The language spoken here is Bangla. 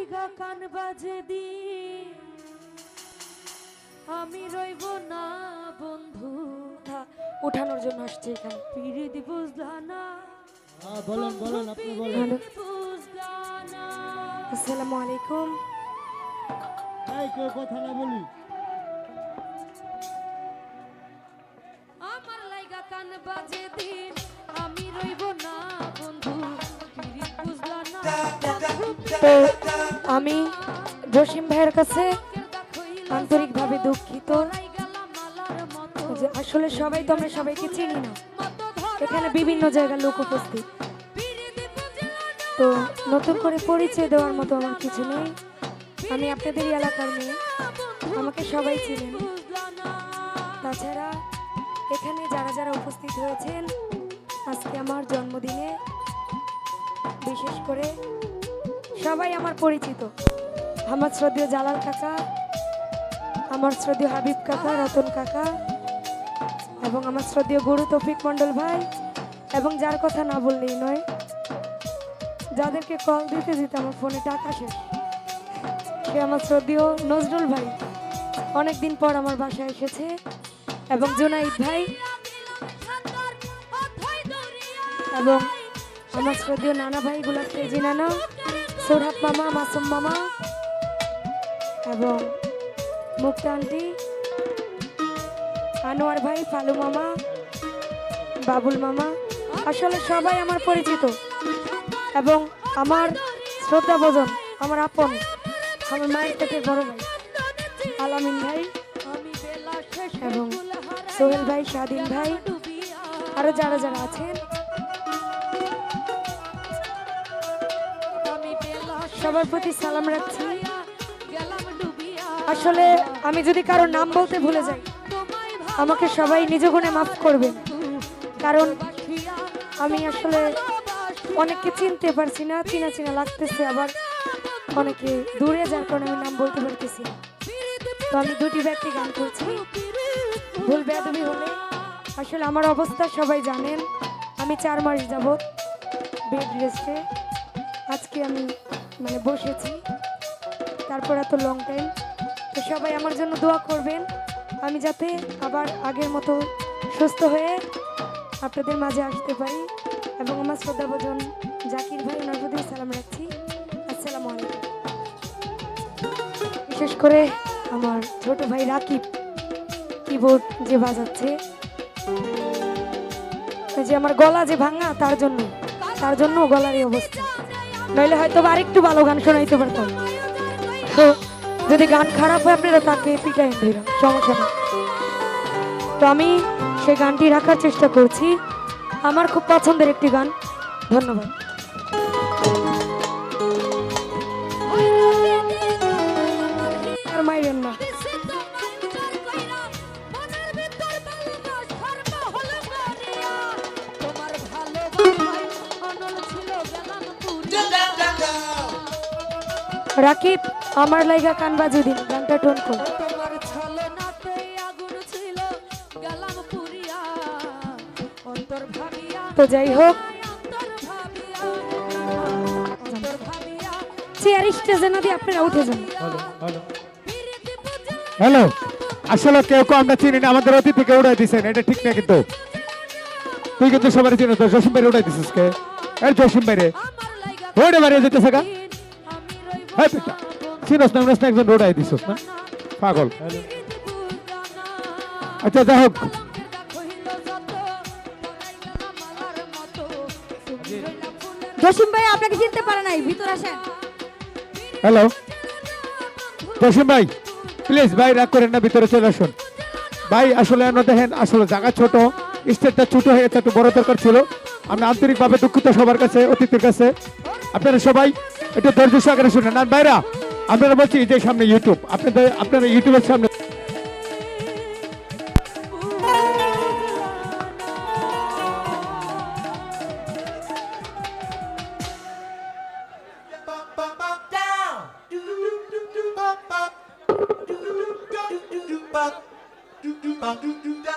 লাইগা কান বাজে দি। আমি রইব না বন্ধু উঠানোর জন্য আসছে এখানে। পিরিত বুঝলা না হ্যাঁ বলেন বলেন আপনি বলেন। আসসালামু আলাইকুম। এই কেউ কথা না বলি। আমার লাইগা কান বাজে দিন আমি রইব না বন্ধু পিরিত বুঝলা না আমি জসিম ভাইয়ের কাছে আন্তরিকভাবে দুঃখিত যে আসলে সবাই তো আমরা সবাইকে চিনি না। এখানে বিভিন্ন জায়গার লোক উপস্থিত। তো নতুন করে পরিচয় দেওয়ার মতো আমার কিছু নেই। আমি আপনাদের এলাকার মেয়ে। আমাকে সবাই চিনেন তাছাড়া এখানে যারা যারা উপস্থিত হয়েছেন, আজকে আমার জন্মদিনে বিশেষ করে সবাই আমার পরিচিত। আমার শ্রদ্ধেয় জালাল কাকা, আমার শ্রদ্ধেয় হাবিব কাকা, রতন কাকা, এবং আমার শ্রদ্ধেয় গুরু তফিক মণ্ডল ভাই, এবং যার কথা না বললেই নয়, যাদেরকে কল দিতে দিতে আমার ফোনে টাকা সে আমার শ্রদ্ধেয় নজরুল ভাই, অনেকদিন পর আমার বাসায় এসেছে, এবং জুনাইদ ভাই, এবং আমার শ্রদ্ধেয় নানা ভাই গুলাব কেজি নানা সোরহাব মামা, মাসুম মামা এবং মুক্তা আন্টি আনোয়ার ভাই, ফালু মামা, বাবুল মামা। আসলে সবাই আমার পরিচিত এবং আমার শ্রদ্ধা ভোজন, আমার আপন, আমার মায়ের থেকে বড় ভাই। আলামিন ভাই এবং সোহেল ভাই, স্বাধীন ভাই, আরও যারা যারা আছেন সবার প্রতি সালাম রাখছি। আসলে আমি যদি কারও নাম বলতে ভুলে যাই, আমাকে সবাই নিজ গুণে মাফ করবে। কারণ আমি আসলে অনেককে চিনতে পারছি না, চিনা চিনা লাগতেছে, আবার অনেকে দূরে যার কারণে আমি নাম বলতে পারতেছি তো আমি দুটি ব্যক্তি গান করছি। ভুল বেদবি হলে আসলে আমার অবস্থা সবাই জানেন। আমি চার মাস যাবৎ বেড রেস্টে আজকে আমি মানে বসেছি। তারপর এত লং টাইম তো সবাই আমার জন্য দোয়া করবেন। আমি যাতে আবার আগের মতো সুস্থ হয়ে আপনাদের মাঝে আসতে পারি। এবং আমার শ্রদ্ধাভোজন জাকির ভাই, ওনার প্রতি সালাম রাখছি। আসসালামু আলাইকুম। বিশেষ করে আমার ছোট ভাই রাকিব কিবোর্ড যে বাজাচ্ছে। যে আমার গলা যে ভাঙা, তার জন্য তার জন্য গলার এই অবস্থা। নইলে হয়তো আরেকটু ভালো গান শোনাইতে পারতাম। তো যদি গান খারাপ হয় আপনারা তাকে পিটাই দিলাম সমস্যা নেই। তো আমি সেই গানটি রাখার চেষ্টা করছি। আমার খুব পছন্দের একটি গান। ধন্যবাদ। মাইরেন না। রাকিব আমার লাইগা কান বাজে দিন গানটা টোন কর তো যাই হোক। অন্তর ভাবিয়া অন্তর ভাবিয়া। চেয়ার স্টেজে না দিয়ে আপনারা উঠে যান। হ্যালো আসলে কেউ কেউ আমরা চিনি না আমাদের অতিথিকে উড়াই দিছেন এটা ঠিক না কিন্তু। তুই কিন্তু সবার চিনি তো জসিম ভাই উড়াই দিছিস কে? এই জসিম ভাই রে লাইগা বাড়িয়ে যেতেছে গা। চিনস না একজন রোড আই দিছিস না। পাগল। আচ্ছা যাই হোক। জসিম ভাই আপনাকে চিনতে পারে নাই ভিতর আসেন। হ্যালো। জসিম ভাই প্লিজ ভাই রাগ করেন না ভিতরে চলে আসুন। ভাই আসলে দেখেন আসলে জায়গা ছোট। স্টেজটা ছোট হয়ে গেছে, একটু বড় দরকার ছিল আমরা আন্তরিকভাবে দুঃখিত সবার কাছে অতিথির কাছে আপনারা সবাই একটু ধৈর্য সহকারে শুনেন আর ভাইরা, আপনারা বলছি যে সামনে ইউটিউব আপনাদের, আপনারা ইউটিউবের সামনে. Do do do do. Do do do do do